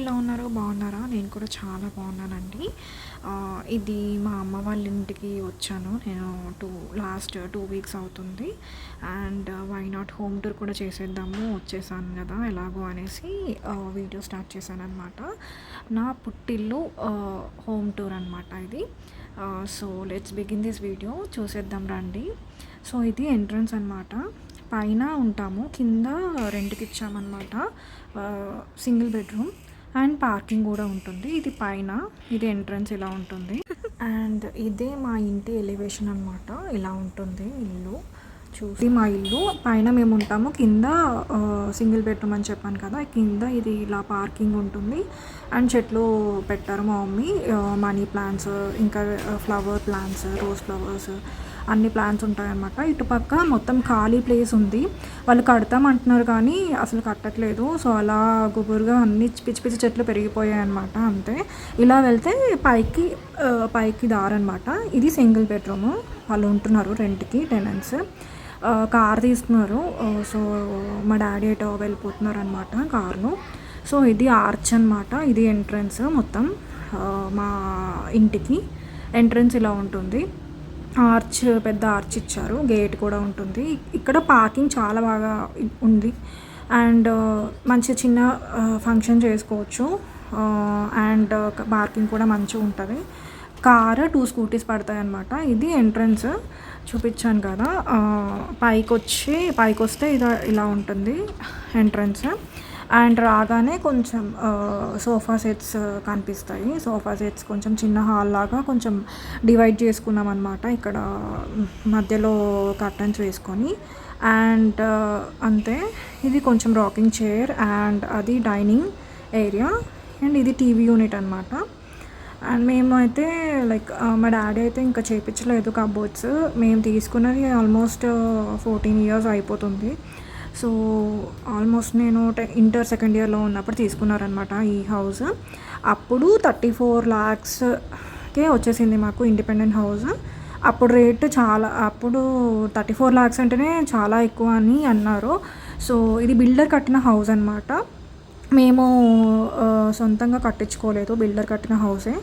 ఎలా ఉన్నారు బాగున్నారా? నేను కూడా చాలా బాగున్నానండి. ఇది మా అమ్మ వాళ్ళ ఇంటికి వచ్చాను. నేను టూ లాస్ట్ టూ వీక్స్ అవుతుంది. And why not home tour కూడా చేసేద్దాము వచ్చేసాను కదా ఎలాగో అనేసి వీడియో స్టార్ట్ చేశాను అనమాట నా పుట్టిల్లు హోమ్ టూర్ అనమాట ఇది. So let's begin this video చూసేద్దాం రండి. సో ఇది ఎంట్రన్స్ అనమాట పైన ఉంటాము. కింద రెంట్కి ఇచ్చామన్నమాట. Single bedroom. అండ్ పార్కింగ్ కూడా ఉంటుంది. ఇది పైన ఇది ఎంట్రన్స్ ఇలా ఉంటుంది. అండ్ ఇదే మా ఇంటి ఎలివేషన్ అనమాట ఇలా ఉంటుంది ఇల్లు. చూసి మా ఇల్లు. పైన మేము ఉంటాము. కింద సింగిల్ బెడ్రూమ్ అని చెప్పాను కదా. కింద ఇది ఇలా పార్కింగ్ ఉంటుంది. అండ్ చెట్లు పెట్టారు మా మమ్మీ. మనీ ప్లాంట్స్ ఇంకా ఫ్లవర్ ప్లాంట్స్ రోజ్ ఫ్లవర్స్. అన్ని ప్లాన్స్ ఉంటాయన్నమాట. ఇటుపక్క మొత్తం ఖాళీ ప్లేస్ ఉంది. వాళ్ళు కడతాం అంటున్నారు కానీ అసలు కట్టట్లేదు. సో అలా గుబురుగా అన్ని పిచ్చి పిచ్చి చెట్లు పెరిగిపోయాయి అనమాట అంతే. ఇలా వెళ్తే పైకి పైకి దారనమాట ఇది సింగిల్ బెడ్రూమ్ వాళ్ళు ఉంటున్నారు రెంట్కి టెనెంట్స్ కార్ తీస్తున్నారు. సో మా డాడీ ఎటో వెళ్ళిపోతున్నారు అనమాట కార్ను సో ఇది ఆర్చ్ అనమాట ఇది ఎంట్రన్స్ మొత్తం మా ఇంటికి. ఎంట్రన్స్ ఇలా ఉంటుంది. ఆర్చ్ పెద్ద ఆర్చ్ ఇచ్చారు. గేట్ కూడా ఉంటుంది. ఇక్కడ పార్కింగ్ చాలా బాగా ఉంది. అండ్ మంచి చిన్న ఫంక్షన్ చేసుకోవచ్చు. అండ్ పార్కింగ్ కూడా మంచిగా ఉంటుంది. కార్ టూ స్కూటీస్ పడతాయి అనమాట ఇది ఎంట్రన్స్ చూపించాను కదా. పైకి వచ్చి పైకి వస్తే ఇది ఇలా ఉంటుంది ఎంట్రన్స్. అండ్ రాగానే కొంచెం సోఫా సెట్స్ కనిపిస్తాయి. సోఫా సెట్స్ కొంచెం చిన్న హాల్ లాగా కొంచెం డివైడ్ చేసుకున్నాం అనమాట ఇక్కడ మధ్యలో కర్టన్స్ వేసుకొని. అండ్ అంతే. ఇది కొంచెం రాకింగ్ చైర్ అండ్ అది డైనింగ్ ఏరియా అండ్ ఇది టీవీ యూనిట్ అనమాట అండ్ మేము అయితే లైక్ మా డాడీ అయితే ఇంకా చేయించలేదు కబోర్డ్స్ మేము తీసుకున్నది ఆల్మోస్ట్ ఫోర్టీన్ ఇయర్స్ అయిపోతుంది. సో ఆల్మోస్ట్ నేను ఇంటర్ సెకండ్ ఇయర్లో ఉన్నప్పుడు తీసుకున్నారనమాట ఈ హౌస్. అప్పుడు థర్టీ ఫోర్ ల్యాక్స్కే వచ్చేసింది మాకు ఇండిపెండెంట్ హౌస్. అప్పుడు రేట్ చాలా అప్పుడు థర్టీ ఫోర్ ల్యాక్స్ అంటేనే చాలా ఎక్కువ అని అన్నారు. సో ఇది బిల్డర్ కట్టిన హౌస్ అనమాట మేము సొంతంగా కట్టించుకోలేదు బిల్డర్ కట్టిన హౌసే.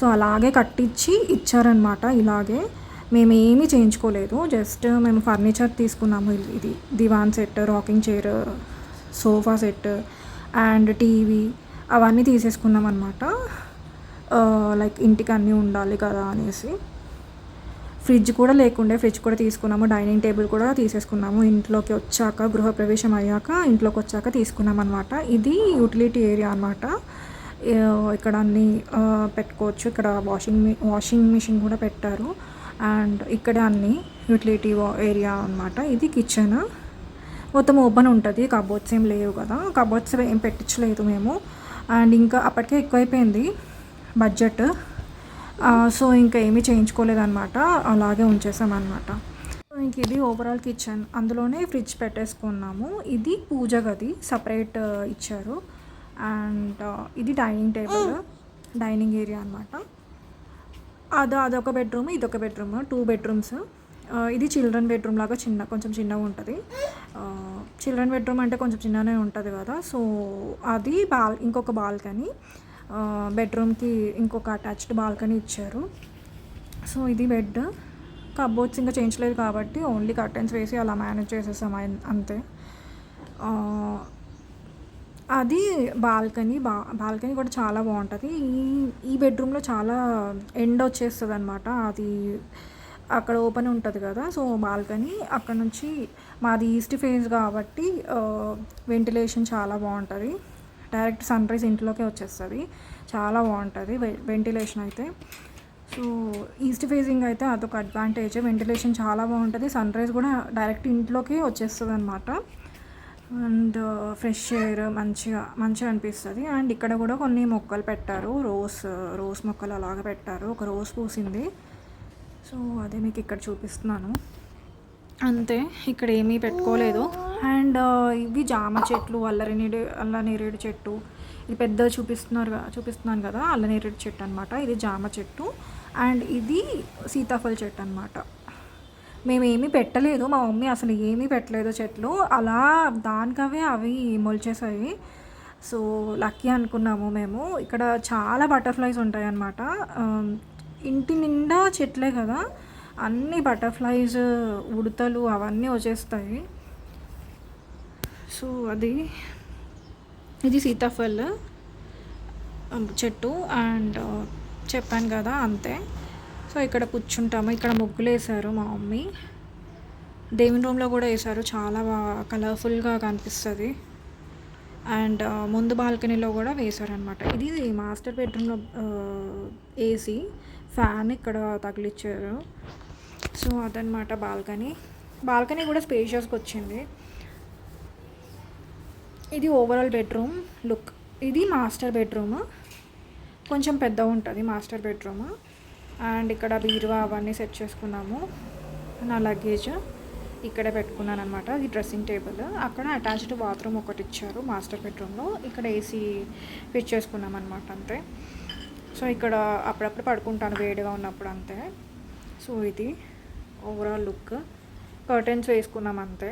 సో అలాగే కట్టించి ఇచ్చారనమాట ఇలాగే. మేము ఏమీ చేయించుకోలేదు. జస్ట్ మేము ఫర్నిచర్ తీసుకున్నాము. ఇది- divan set rocking chair sofa set and TV అవన్నీ తీసేసుకున్నాం అనమాట లైక్ ఇంటికి అన్నీ ఉండాలి కదా అనేసి. ఫ్రిడ్జ్ కూడా లేకుండే ఫ్రిడ్జ్ కూడా తీసుకున్నాము. డైనింగ్ టేబుల్ కూడా తీసేసుకున్నాము. ఇంట్లోకి వచ్చాక గృహప్రవేశం అయ్యాక ఇంట్లోకి వచ్చాక తీసుకున్నాం అనమాట ఇది యూటిలిటీ ఏరియా అనమాట ఇక్కడ అన్నీ పెట్టుకోవచ్చు. ఇక్కడ వాషింగ్ వాషింగ్ మిషన్ కూడా పెట్టారు. అండ్ ఇక్కడ అన్ని యూటిలిటీ ఏరియా అనమాట ఇది కిచెన్. మొత్తం ఓపెన్ ఉంటుంది. కబోర్డ్స్ ఏం లేవు కదా. కబోర్డ్స్ ఏం పెట్టించలేదు మేము. అండ్ ఇంకా అప్పటికే ఎక్కువైపోయింది బడ్జెట్. సో ఇంకా ఏమీ చేయించుకోలేదన్నమాట. అలాగే ఉంచేసామన్నమాట. సో ఇంక ఇది ఓవరాల్ కిచెన్ అందులోనే ఫ్రిడ్జ్ పెట్టేసుకున్నాము. ఇది పూజ గది సపరేట్ ఇచ్చారు. అండ్ ఇది డైనింగ్ టేబుల్ డైనింగ్ ఏరియా అనమాట అది అదొక బెడ్రూమ్ ఇదొక బెడ్రూమ్ టూ బెడ్రూమ్స్. ఇది చిల్డ్రన్ బెడ్రూమ్ లాగా చిన్న కొంచెం చిన్నగా ఉంటుంది. చిల్డ్రన్ బెడ్రూమ్ అంటే కొంచెం చిన్ననే ఉంటుంది కదా. సో అది బాల్ ఇంకొక బాల్కనీ. బెడ్రూమ్కి ఇంకొక అటాచ్డ్ బాల్కనీ ఇచ్చారు. సో ఇది బెడ్. కబోర్డ్స్ ఇంకా చేయించలేదు కాబట్టి ఓన్లీ కర్టెన్స్ వేసి అలా మేనేజ్ చేసేసాం అంతే. అది బాల్కనీ బా బాల్కనీ కూడా చాలా బాగుంటుంది. ఈ ఈ బెడ్రూమ్లో చాలా ఎండ్ వచ్చేస్తుంది అనమాట అది అక్కడ ఓపెన్ ఉంటుంది కదా సో బాల్కనీ అక్కడ నుంచి మాది ఈస్ట్ ఫేస్ కాబట్టి వెంటిలేషన్ చాలా బాగుంటుంది. డైరెక్ట్ సన్ రైజ్ ఇంట్లోకే వచ్చేస్తుంది. చాలా బాగుంటుంది వెంటిలేషన్ అయితే. సో ఈస్ట్ ఫేసింగ్ అయితే అదొక అడ్వాంటేజ్. వెంటిలేషన్ చాలా బాగుంటుంది. సన్ రైజ్ కూడా డైరెక్ట్ ఇంట్లోకే వచ్చేస్తుంది అనమాట అండ్ ఫ్రెష్ ఎయిర్ మంచిగా మంచిగా అనిపిస్తుంది. అండ్ ఇక్కడ కూడా కొన్ని మొక్కలు పెట్టారు. రోస్ రోస్ మొక్కలు అలాగ పెట్టారు. ఒక రోజ్ పూసింది. సో అదే మీకు ఇక్కడ చూపిస్తున్నాను. అంతే ఇక్కడ ఏమీ పెట్టుకోలేదు. అండ్ ఇవి జామ చెట్లు అల్లరినేడు అల్లనేరేడు చెట్టు. ఇది పెద్ద చూపిస్తున్నారు చూపిస్తున్నాను కదా అల్లనేరేడు చెట్టు అనమాట ఇది జామ చెట్టు. అండ్ ఇది సీతాఫల చెట్టు అనమాట మేము పెట్టలేదు. మా మమ్మీ అసలు ఏమీ పెట్టలేదు చెట్లు. అలా దానికవే అవి మొలిచేసాయి. సో లక్కీ అనుకున్నాము మేము. ఇక్కడ చాలా బటర్ఫ్లైస్ ఉంటాయి అన్నమాట ఇంటి నిండా చెట్లే కదా. అన్ని బటర్ఫ్లైస్ ఉడతలు అవన్నీ వచ్చేస్తాయి. సో అది ఇది సీతాఫల్ చెట్టు. అండ్ చెప్పాను కదా అంతే. సో ఇక్కడ కూర్చుంటాము. ఇక్కడ ముగ్గులు వేశారు మా మమ్మీ. దేవుని రూమ్లో కూడా వేశారు. చాలా బాగా కలర్ఫుల్గా కనిపిస్తుంది. అండ్ ముందు బాల్కనీలో కూడా వేశారనమాట ఇది మాస్టర్ బెడ్రూమ్లో ఏసీ ఫ్యాన్ ఇక్కడ తగిలిచ్చారు. సో అదనమాట బాల్కనీ. బాల్కనీ కూడా స్పేషియస్గా వచ్చింది. ఇది ఓవరాల్ బెడ్రూమ్ లుక్ ఇది మాస్టర్ బెడ్రూమ్ కొంచెం పెద్ద ఉంటుంది మాస్టర్ బెడ్రూమ్ అండ్ ఇక్కడ బీరువా అవన్నీ సెట్ చేసుకున్నాము. నా లగేజ్ ఇక్కడే పెట్టుకున్నాను అనమాట ఈ డ్రెస్సింగ్ టేబుల్. అక్కడ అటాచ్డ్ బాత్రూమ్ ఒకటి ఇచ్చారు మాస్టర్ బెడ్రూమ్లో. ఇక్కడ ఏసీ ఫిట్ చేసుకున్నాం అనమాట అంతే. సో ఇక్కడ అప్పుడప్పుడు పడుకుంటాను వేడిగా ఉన్నప్పుడు అంతే. సో ఇది ఓవరాల్ లుక్ కర్టెన్స్ వేసుకున్నాం అంతే.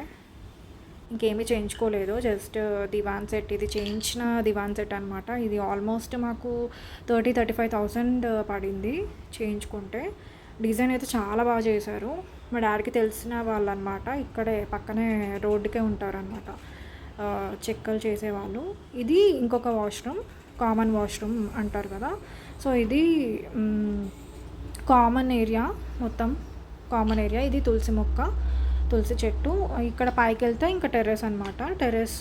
ఇంకేమీ చేయించుకోలేదు. Just divan set. ఇది చేయించిన దివాన్ సెట్ అనమాట ఇది ఆల్మోస్ట్ మాకు థర్టీ థర్టీ ఫైవ్ థౌసండ్ పడింది చేయించుకుంటే. డిజైన్ అయితే చాలా బాగా చేశారు. మా డాడీకి తెలిసిన వాళ్ళు అనమాట ఇక్కడే పక్కనే రోడ్డుకే ఉంటారనమాట చెక్కలు చేసేవాళ్ళు. ఇది ఇంకొక వాష్రూమ్ కామన్ వాష్రూమ్ అంటారు కదా. సో ఇది కామన్ ఏరియా మొత్తం. Common area. ఇది తులసి మొక్క. తులసి చెట్టు. ఇక్కడ పైకి వెళ్తే ఇంకా టెర్రస్ అనమాట టెర్రస్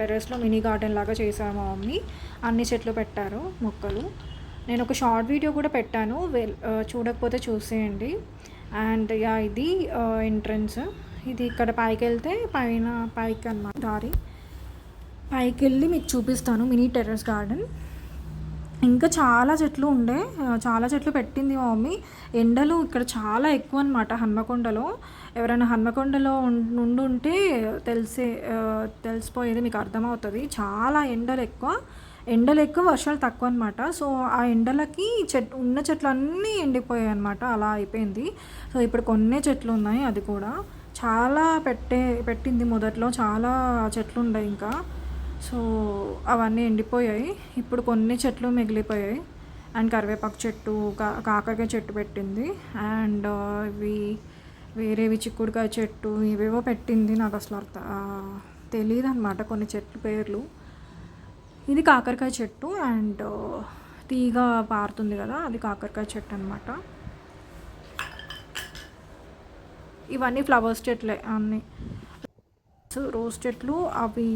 టెర్రస్లో మినీ గార్డెన్ లాగా చేశారు మా మమ్మీ. అన్ని చెట్లు పెట్టారు మొక్కలు. నేను ఒక షార్ట్ వీడియో కూడా పెట్టాను. వెల్ చూడకపోతే చూసేయండి. అండ్ యా ఇది ఎంట్రన్స్. ఇది ఇక్కడ పైకి వెళ్తే పైన పైకి అన్నమాట. దారి పైకి వెళ్ళి మీకు చూపిస్తాను మినీ టెర్రస్ గార్డెన్. ఇంకా చాలా చెట్లు ఉండే. చాలా చెట్లు పెట్టింది మా మమ్మీ. ఎండలు ఇక్కడ చాలా ఎక్కువ అనమాట హన్మకొండలో. ఎవరైనా హన్మకొండలో ఉం- ఉంటే తెలిసే తెలిసిపోయేది మీకు అర్థమవుతుంది. చాలా ఎండలు ఎక్కువ. ఎండలు ఎక్కువ వర్షాలు తక్కువ అనమాట సో ఆ ఎండలకి చెట్ ఉన్న చెట్లు అన్నీ ఎండిపోయాయి అనమాట అలా అయిపోయింది. సో ఇప్పుడు కొన్ని చెట్లు ఉన్నాయి అది కూడా. చాలా పెట్టే పెట్టింది మొదట్లో. చాలా చెట్లు ఉండే ఇంకా. సో అవన్నీ ఎండిపోయాయి. ఇప్పుడు కొన్ని చెట్లు మిగిలిపోయాయి. అండ్ కరివేపాకు చెట్టు కా- కాకరకాయ చెట్టు పెట్టింది. అండ్ ఇవి వేరేవి చిక్కుడుకాయ చెట్టు ఇవేవో పెట్టింది నాకు అసలు అర్థ తెలియదు అనమాట కొన్ని చెట్ల పేర్లు. ఇది కాకరకాయ చెట్టు అండ్ తీగ పారుతుంది కదా అది కాకరకాయ చెట్టు అనమాట ఇవన్నీ ఫ్లవర్స్ చెట్లే అన్నీ. సో రోజ్ చెట్లు అవి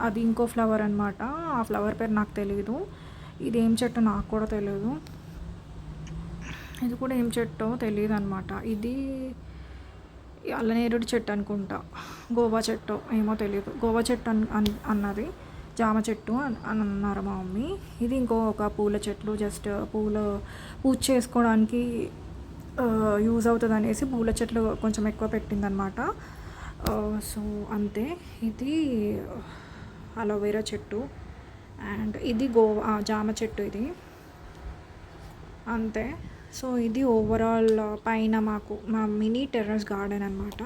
అది ఇంకో ఫ్లవర్ అనమాట ఆ ఫ్లవర్ పేరు నాకు తెలియదు ఇది ఏం చెట్టు నాకు కూడా తెలియదు ఇది కూడా ఏం చెట్టో తెలియదు అనమాట ఇది అల్లనేరుడు చెట్టు అనుకుంటా. గోవా చెట్టు ఏమో తెలియదు గోవా చెట్టు అన్ అన్- అన్నది. జామ చెట్టు అని అన్నారు మా మమ్మీ. ఇది ఇంకో ఒక పూల చెట్లు జస్ట్ పూలు పూజ చేసుకోవడానికి యూజ్ అవుతుంది అనేసి పూల చెట్లు కొంచెం ఎక్కువ పెట్టిందనమాట సో అంతే. ఇది అలోవెరా చెట్టు. అండ్ ఇది గోవా జామ చెట్టు ఇది. అంతే. సో ఇది ఓవరాల్ పైన మాకు మా మినీ టెర్రస్ గార్డెన్ అనమాట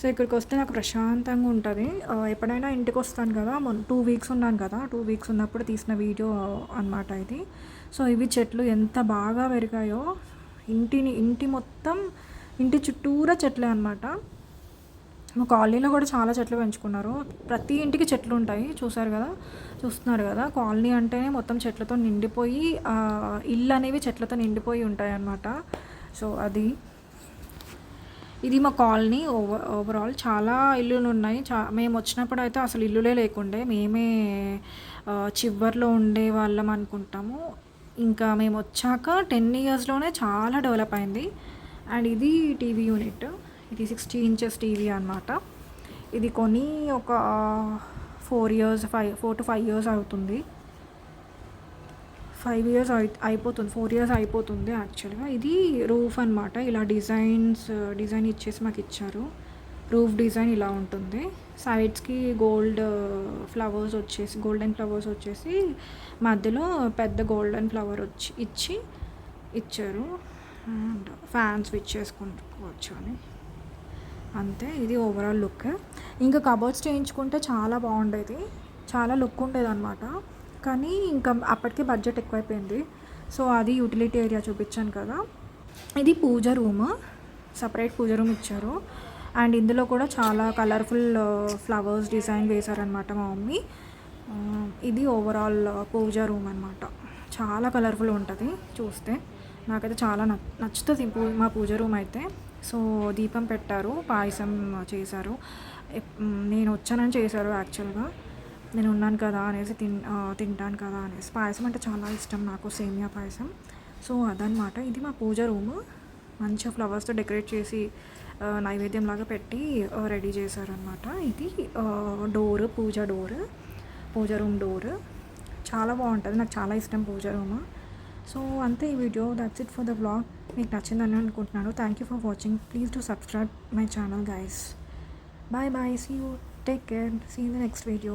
సో ఇక్కడికి వస్తే నాకు ప్రశాంతంగా ఉంటుంది. ఎప్పుడైనా ఇంటికి వస్తాను కదా మొన్న టూ వీక్స్ ఉన్నాను కదా టూ వీక్స్ ఉన్నప్పుడు తీసిన వీడియో అనమాట ఇది. సో ఇవి చెట్లు ఎంత బాగా పెరిగాయో ఇంటిని ఇంటి మొత్తం ఇంటి చుట్టూరా చెట్లే అనమాట మా కాలనీలో కూడా చాలా చెట్లు పెంచుకున్నారు. ప్రతి ఇంటికి చెట్లు ఉంటాయి. చూసారు కదా? చూస్తున్నారు కదా? కాలనీ అంటేనే మొత్తం చెట్లతో నిండిపోయి ఇల్లు అనేవి చెట్లతో నిండిపోయి ఉంటాయి అన్నమాట సో అది. ఇది మా కాలనీ. ఓవర్ ఓవరాల్ చాలా ఇల్లులు ఉన్నాయి. చా మేము వచ్చినప్పుడు అయితే అసలు ఇల్లులే లేకుండే. మేమే చివర్లో ఉండే వాళ్ళం అనుకుంటాము. ఇంకా మేము వచ్చాక టెన్ ఇయర్స్లోనే చాలా డెవలప్ అయింది. అండ్ ఇది టీవీ యూనిట్. ఇది సిక్స్టీ ఇంచెస్ టీవీ అనమాట ఇది కొని ఒక four years five four to five years అవుతుంది. ఫైవ్ ఇయర్స్ అయిపోతుంది ఫోర్ ఇయర్స్ అయిపోతుంది యాక్చువల్గా. ఇది రూఫ్ అనమాట ఇలా డిజైన్స్ డిజైన్ ఇచ్చేసి మాకు ఇచ్చారు. రూఫ్ డిజైన్ ఇలా ఉంటుంది. సైడ్స్కి గోల్డ్ ఫ్లవర్స్ వచ్చేసి గోల్డెన్ ఫ్లవర్స్ వచ్చేసి మధ్యలో పెద్ద గోల్డెన్ ఫ్లవర్ వచ్చి ఇచ్చి ఇచ్చారు. అండ్ ఫ్యాన్స్ స్విచ్ చేసుకుంటుకోవచ్చు అని అంతే ఇది ఓవరాల్ లుక్ ఇంకా కబోర్డ్స్ చేయించుకుంటే చాలా బాగుండేది. చాలా లుక్ ఉండేది అనమాట కానీ ఇంకా అప్పటికే బడ్జెట్ ఎక్కువైపోయింది. సో అది యూటిలిటీ ఏరియా చూపించాను కదా. ఇది puja room separate puja room ఇచ్చారు. అండ్ ఇందులో కూడా చాలా కలర్ఫుల్ ఫ్లవర్స్ డిజైన్ వేశారనమాట మా మమ్మీ. ఇది ఓవరాల్ uh, పూజ రూమ్ అనమాట చాలా కలర్ఫుల్ ఉంటుంది చూస్తే. నాకైతే చాలా నచ్చుతుంది మా పూజ రూమ్ అయితే. సో దీపం పెట్టారు పాయసం చేశారు. నేను వచ్చానని చేశారు యాక్చువల్గా. నేను ఉన్నాను కదా అనేసి తిన్ తింటాను కదా అనేసి. పాయసం అంటే చాలా ఇష్టం నాకు సేమియా పాయసం. సో అదనమాట ఇది మా పూజ రూమ్. మంచిగా ఫ్లవర్స్తో డెకరేట్ చేసి నైవేద్యం లాగా పెట్టి రెడీ చేశారనమాట ఇది door puja door puja room door. చాలా బాగుంటుంది. నాకు చాలా ఇష్టం పూజ రూమ్. సో అంతే ఈ video. That's it for the vlog మీకు నచ్చిందని అనుకుంటున్నాను. Thank you for watching please to subscribe my channel guys bye bye see you take care see in the next video